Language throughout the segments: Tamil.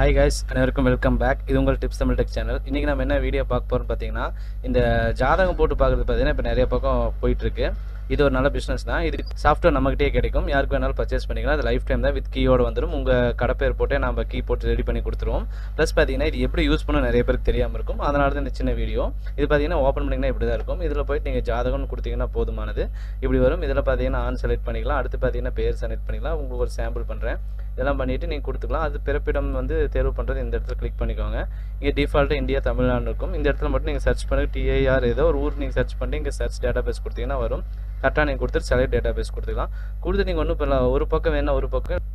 ஹாய் கைஸ் அனைவருக்கும் வெல்கம் பேக் இது உங்கள் டிப்ஸ் தமிழ் டெக் சேனல் இன்றைக்கி நம்ம என்ன வீடியோ பார்க்க போகிறோம்னு பார்த்தீங்கன்னா இந்த ஜாதகம் போட்டு பார்க்குறது பார்த்தீங்கன்னா இப்போ நிறைய பக்கம் போயிட்டுருக்கு. இது ஒரு நல்ல பிஸ்னஸ் தான். இது சாஃப்ட்வேர் நம்மகிட்டே கிடைக்கும். யாருக்கு வேணாலும் பர்ச்சேஸ் பண்ணிக்கலாம். அது லைஃப் டைம் தான். வித் கீயோடு வந்துடும் உங்கள் கடை பேர் போட்டே நம்ம கீ போட்டு ரெடி பண்ணி கொடுத்துருவோம். ப்ளஸ் பார்த்தீங்கன்னா இது எப்படி யூஸ் பண்ண நிறைய பேருக்கு தெரியாமல் இருக்கும். அதனால தான் இந்த சின்ன வீடியோ இது பார்த்தீங்கன்னா ஓப்பன் பண்ணிங்கன்னா இப்படி தான் இருக்கும். இதில் போயிட்டு நீங்கள் ஜாதகம்னு கொடுத்தீங்கன்னா போதுமானது. இப்படி வரும். இதில் பார்த்தீங்கன்னா ஆன் செலக்ட் பண்ணிக்கலாம். அடுத்து பார்த்தீங்கன்னா பேர் செலக்ட் பண்ணிக்கலாம். உங்களுக்கு ஒரு சாம்பிள் பண்ணுறேன் இதெல்லாம் பண்ணிவிட்டு நீங்கள் கொடுத்துக்கலாம். அது பிறப்பிடம் வந்து தேர்வு பண்ணுறது இந்த இடத்துல கிளிக் பண்ணிக்கோங்க. இங்கே டிஃபால்ட்டாக இந்தியா தமிழ்நாடு இருக்கும். இந்த இடத்துல மட்டும் நீங்கள் சர்ச் பண்ணி டிஐஆர் ஏதோ ஒரு ஊர் நீங்கள் சர்ச் பண்ணி இங்கே சர்ச் டேட்டா பேஸ் கொடுத்தீங்கன்னா வரும். கரெக்டாக நீங்கள் கொடுத்துட்டு செலக்ட் டேட்டா பேஸ் கொடுத்துக்கலாம். கொடுத்து நீங்கள் ஒன்றும் இப்போ ஒரு பக்கம் வேணால் ஒரு பக்கம்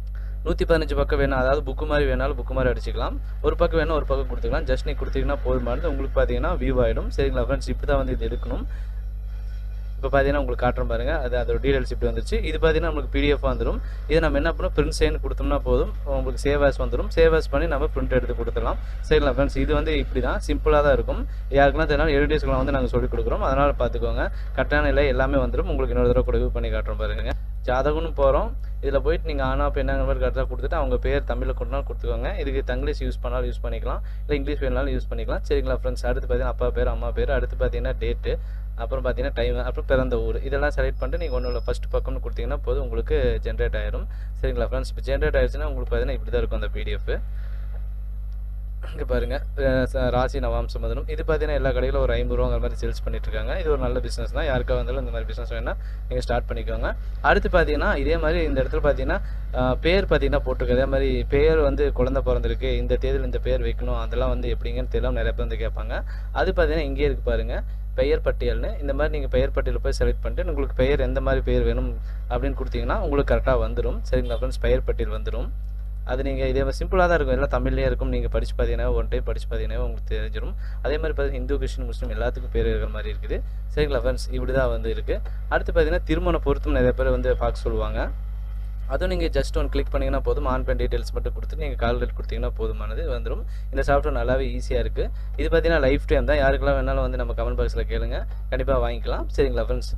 நூற்றி பதினஞ்சு பக்கம் வேணும் அதாவது புக்கு மாதிரி வேணாலும் புக்கு மாதிரி அடிச்சுக்கலாம். ஒரு பக்கம் வேணால் ஒரு பக்கம் கொடுத்துக்கலாம். ஜஸ்ட் நீங்கள் கொடுத்தீங்கன்னா போதுமானது. உங்களுக்கு பார்த்தீங்கன்னா வியூ ஆகிடும் சரிங்களா ஃப்ரெண்ட்ஸ் இப்படி தான் வந்து இது எடுக்கணும். இப்போ பார்த்தீங்கன்னா உங்களுக்கு காட்டுறோம் பாருங்க. அது அதோட டீடைல்ஸ் இப்படி வந்துருச்சு. இது பார்த்தீங்கன்னா நமக்கு பிடிஎஃப் வந்துடும் இதை நம்ம என்ன பண்ணோம் பிரிண்ட் செய்யணும் கொடுத்தோம்னா போதும். உங்களுக்கு சேவ் ஆஸ் வந்துடும் சேவ் ஆஸ் பண்ணி நம்ம பிரிண்ட் எடுத்து கொடுத்துடலாம். சரிங்களா ஃப்ரெண்ட்ஸ் இது வந்து இப்படி தான் சிம்பிளாக தான் இருக்கும். யாருக்குன்னா தெரியலாம் எடிட்டர்ஸ்க்குலாம் வந்து நாங்கள் சொல்லிக் கொடுக்குறோம். அதனால் பார்த்துக்கோங்க. கரெக்டான இல்லை எல்லாமே வந்துடும் உங்களுக்கு இன்னொரு தடவை கூட பண்ணி காட்டுறோம் பாருங்கள் ஜாதகம்னு போகிறோம் இதில் போயிட்டு நீங்கள் ஆனா என்னங்கிற மாதிரி கரெக்டாக கொடுத்துட்டு அவங்க பேர் தமிழில் கொண்டாலும் கொடுத்துக்கோங்க. இதுக்கு தங்கிலீஷ் யூஸ் பண்ணாலும் யூஸ் பண்ணிக்கலாம். இல்லை இங்கிலீஷ் வேணாலும் யூஸ் பண்ணிக்கலாம். சரிங்களா ஃப்ரெண்ட்ஸ் அடுத்து பார்த்தீங்கன்னா அப்பா பேர் அம்மா பேர். அடுத்து பார்த்தீங்கன்னா டேட்டு அப்புறம் பார்த்தீங்கன்னா டைம் அப்புறம் பிறந்த ஊர். இதெல்லாம் செலக்ட் பண்ணிட்டு நீங்கள் ஒன்றும் இல்லை ஃபஸ்ட் பக்கம்னு கொடுத்தீங்கன்னா போதும் உங்களுக்கு ஜென்ரேட் ஆயிரும். சரிங்களா ஃப்ரெண்ட்ஸ் இப்போ ஜென்ரேட் ஆயிடுச்சுன்னா உங்களுக்கு பார்த்தீங்கன்னா இப்படி தான் இருக்கும் அந்த பிடிஎஃப் இங்கே பாருங்கள் ராசி நவாம்சம் மதனம் இது பார்த்தீங்கன்னா எல்லா கடையிலும் ஒரு ஐம்பது ரூபாங்கிற மாதிரி சேல்ஸ் பண்ணிட்டுருக்காங்க. இது ஒரு நல்ல பிஸ்னஸ் தான். யாருக்காக வந்தாலும் இந்த மாதிரி பிஸ்னஸ் வேணால் நீங்கள் ஸ்டார்ட் பண்ணிக்கோங்க. அடுத்து பார்த்தீங்கன்னா இதே மாதிரி இந்த இடத்துல பார்த்தீங்கன்னா பேர் பார்த்தீங்கன்னா போட்டிருக்கு. அதே மாதிரி பேர் வந்து குழந்த பிறந்திருக்கு. இந்த தேதியில் இந்த பேர் வைக்கணும். அதெல்லாம் வந்து எப்படிங்கன்னு தெரியல நிறைய பேர் வந்து கேட்பாங்க. அது பார்த்தீங்கன்னா இங்கே இருக்குது பாருங்கள் பெயர் பட்டியல்னு. இந்த மாதிரி நீங்கள் பெயர் பட்டியலில் போய் செலக்ட் பண்ணிட்டு உங்களுக்கு பெயர் எந்த மாதிரி பெயர் வேணும்? அப்படின்னு கொடுத்தீங்கன்னா உங்களுக்கு கரெக்டாக வந்துடும் சரிங்களா ஃப்ரெண்ட்ஸ் பெயர் பட்டியல் வந்துடும் அது நீங்கள் இதே மாதிரி சிம்பிளாக தான் இருக்கும். எல்லாம் தமிழ்லேயே இருக்கும். நீங்கள் படித்து பார்த்தீங்கன்னா ஒன் டைம் படித்து பார்த்தீங்கன்னா உங்களுக்கு தெரிஞ்சிடும் அதே மாதிரி பார்த்தீங்கன்னா இந்து கிறிஸ்டின் முஸ்லீம் எல்லாத்துக்கும் பேர் இருக்கிற மாதிரி இருக்குது. சரிங்களா ஃப்ரெண்ட்ஸ் இப்படி தான் வந்து இருக்குது அடுத்து பார்த்தீங்கன்னா திருமண பொருத்தம் நிறைய பேர் வந்து பார்க்க சொல்லுவாங்க. அதுவும் நீங்கள் ஜஸ்ட் ஒன் கிளிக் பண்ணிங்கன்னா போதும். ஆன் பென் டீட்டெயில்ஸ் மட்டும் கொடுத்து நீங்கள் கால் ரேட் கொடுத்தீங்கன்னா போதுமானது வந்துடும் இந்த சாஃப்ட்வேர் நல்லாவே ஈஸியாக இருக்குது இது பார்த்தீங்கன்னா லைஃப் டைம் தான். யாருக்கெல்லாம் வேணாலும் வந்து நம்ம கமெண்ட் பாக்ஸில் கேளுங்க. கண்டிப்பாக வாங்கிக்கலாம். சரிங்களா ஃப்ரெண்ட்ஸ்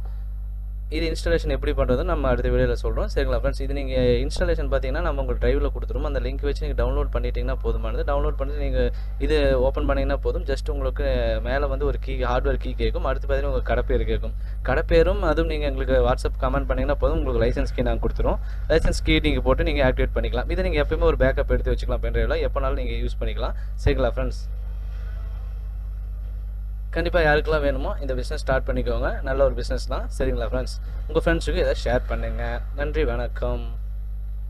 இது இன்ஸ்டாலேஷன் எப்படி பண்ணுறதுன்னு நம்ம அடுத்த வீடியோவில் சொல்கிறோம் சரிங்களா ஃப்ரெண்ட்ஸ் இது நீங்கள் இன்ஸ்டாலேஷன் பார்த்தீங்கன்னா நம்ம உங்களுக்கு ட்ரைவில் கொடுத்துருவோம். அந்த லிங்க் வச்சு நீங்கள் டவுன்லோட் பண்ணிட்டீங்கன்னா போதுமானது. டவுன்லோட் பண்ணிட்டு நீங்கள் இது ஓப்பன் பண்ணிங்கன்னா போதும். ஜஸ்ட் உங்களுக்கு மேலே வந்து ஒரு கீ ஹார்ட்வேர் கீ கேட்கும் அடுத்து பார்த்தீங்கன்னா உங்கள் கடப்பேர் கேட்கும் கடப்பேரும் அதுவும் நீங்கள் எங்களுக்கு வாட்ஸ்அப் கமெண்ட் பண்ணிங்கன்னா போதும். உங்களுக்கு லைசன்ஸ் கீ நாங்கள் கொடுத்துருவோம். லைசன்ஸ் கீ நீங்கள் போட்டு நீங்கள் ஆக்டிவேட் பண்ணிக்கலாம். இதை நீங்கள் எப்பயுமே ஒரு பேக்கப் எடுத்து வச்சுக்கலாம். பென்ட்ரைவில் எப்போனாலும் நீங்கள் யூஸ் பண்ணிக்கலாம். சரிங்களா ஃப்ரெண்ட்ஸ் கண்டிப்பாக யாருக்கெல்லாம் வேணுமோ இந்த பிஸ்னஸ் ஸ்டார்ட் பண்ணிக்கோங்க. நல்ல ஒரு பிஸ்னஸ் தான். சரிங்களா ஃப்ரெண்ட்ஸ் உங்கள் ஃப்ரெண்ட்ஸுக்கு இதை ஷேர் பண்ணுங்கள் நன்றி வணக்கம்.